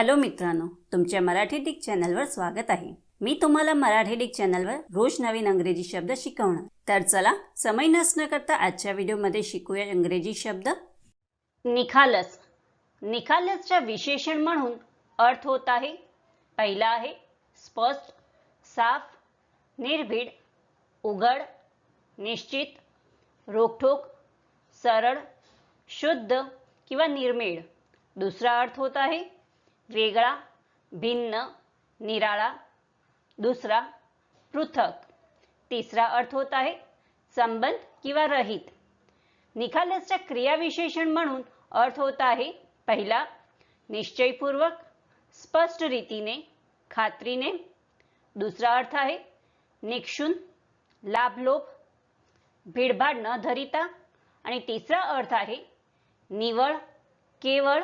Hello मित्रांनो तुमच्या Marathi Dick चॅनलवर स्वागत आहे. मी तुम्हाला मराठी डिक चॅनलवर रोज नवीन अंग्रेजी शब्द शिकवणार. तर चला समय नसणं करता आजच्या व्हिडिओमध्ये शिकूया इंग्रजी शब्द. निखालस. निखालसच्या विशेषण म्हणून अर्थ होत आहे पहिला आहे स्पष्ट साफ निर्भीड उघड निश्चित रोखोक सरळ शुद्ध किंवा निर्मेळ. दुसरा अर्थ होत आहे वेगळा भिन्न निराळा. दुसरा पृथक. तिसरा अर्थ होत आहे संबंध किंवा रहित. निखालसच्या क्रियाविशेषण म्हणून अर्थ होत आहे पहिला निश्चयपूर्वक स्पष्ट रीतीने खात्रीने. दुसरा अर्थ आहे निक्षून लाभलोभ भीडभाड न धरिता. आणि तिसरा अर्थ आहे निवळ केवळ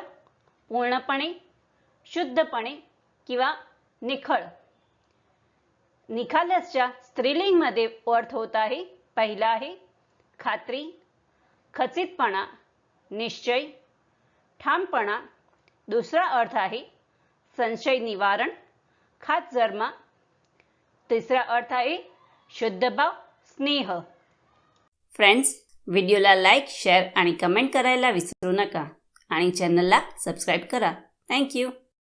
पूर्णपणे. शुद्धपणे किंवा निखळ. निखालसच्या स्त्रीलिंगमध्ये अर्थ होत आहे पहिला आहे खात्री खचितपणा निश्चय ठामपणा. दुसरा अर्थ आहे संशय निवारण खात जर्मा तिसरा अर्थ आहे शुद्धभाव स्नेह. फ्रेंड्स व्हिडिओला लाईक शेअर आणि कमेंट करायला विसरू नका. आणि चॅनलला सबस्क्राईब करा. थँक्यू